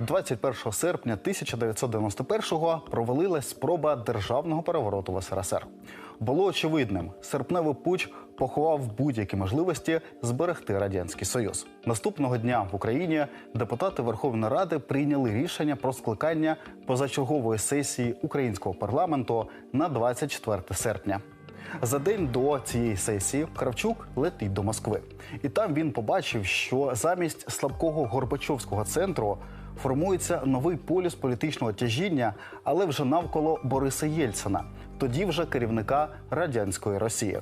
21 серпня 1991-го провалилась спроба державного перевороту в СРСР. Було очевидним, серпневий путч поховав будь-які можливості зберегти радянський союз. Наступного дня в Україні депутати Верховної Ради прийняли рішення про скликання позачергової сесії українського парламенту на 24 серпня. За день до цієї сесії Кравчук летить до Москви, і там він побачив, що замість слабкого Горбачовського центру формується новий полюс політичного тяжіння, але вже навколо Бориса Єльцина, тоді вже керівника радянської Росії.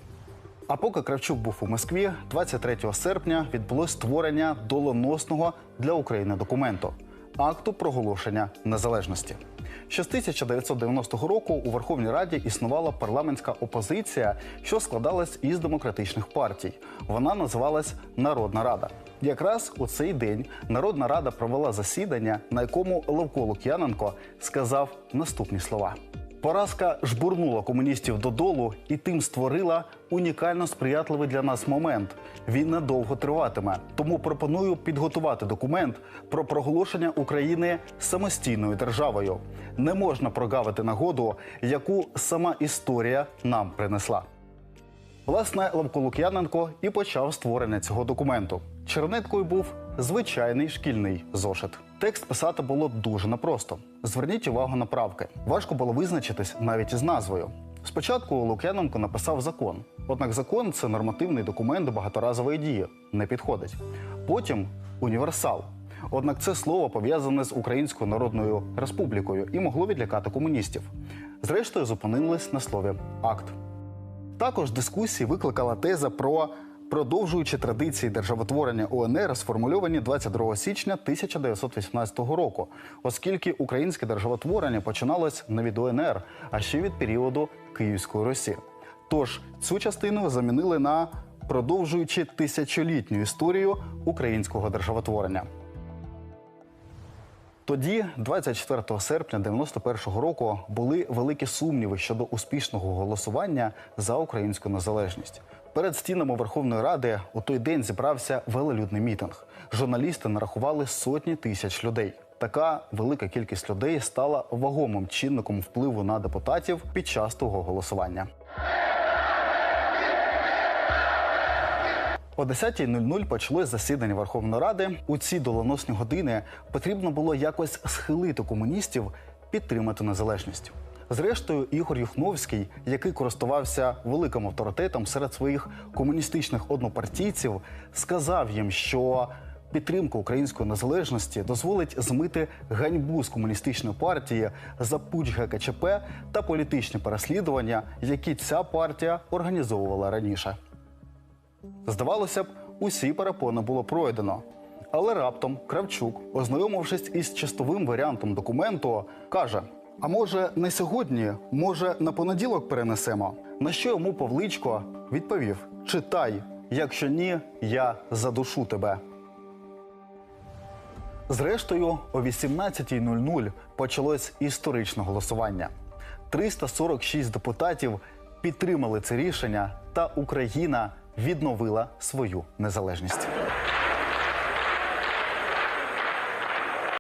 А поки Кравчук був у Москві, 23 серпня відбулось створення доленосного для України документу акту проголошення незалежності. Ще з 1990 року у Верховній Раді існувала парламентська опозиція, що складалась із демократичних партій. Вона називалась Народна Рада. Якраз у цей день Народна Рада провела засідання, на якому Левко Лук'яненко сказав наступні слова. Поразка жбурнула комуністів додолу і тим створила унікально сприятливий для нас момент. Він недовго триватиме. Тому пропоную підготувати документ про проголошення України самостійною державою. Не можна прогавити нагоду, яку сама історія нам принесла. Власне, Левко Лук'яненко і почав створення цього документу. Чернеткою був звичайний шкільний зошит. Текст писати було дуже непросто. Зверніть увагу на правки. Важко було визначитись навіть із назвою. Спочатку Лук'яненко написав закон. Однак закон це нормативний документ багаторазової дії, не підходить. Потім універсал. Однак це слово пов'язане з Українською Народною Республікою і могло відлякати комуністів. Зрештою, зупинились на слові акт. Також дискусії викликала теза про продовжуючі традиції державотворення УНР, сформульовані 22 січня 1918 року, оскільки українське державотворення починалось не від УНР, а ще від періоду Київської Русі. Тож цю частину замінили на продовжуючи тисячолітню історію українського державотворення. Тоді, 24 серпня 91-го року, були великі сумніви щодо успішного голосування за українську незалежність. Перед стінами Верховної Ради у той день зібрався велелюдний мітинг. Журналісти нарахували сотні тисяч людей. Така велика кількість людей стала вагомим чинником впливу на депутатів під час того голосування. О 10.00 почалось засідання Верховної Ради. У ці доленосні години потрібно було якось схилити комуністів підтримати незалежність. Зрештою, Ігор Юхновський, який користувався великим авторитетом серед своїх комуністичних однопартійців, сказав їм, що підтримка української незалежності дозволить змити ганьбу з комуністичної партії за пуч ГКЧП та політичні переслідування, які ця партія організовувала раніше. Здавалося б, усі перепони було пройдено. Але раптом Кравчук, ознайомившись із чистовим варіантом документу, каже: А може, не сьогодні, може, на понеділок перенесемо? На що йому Павличко відповів: Читай, якщо ні, я задушу тебе. Зрештою, о 18.00 почалось історичне голосування. 346 депутатів підтримали це рішення, та Україна відновила свою незалежність.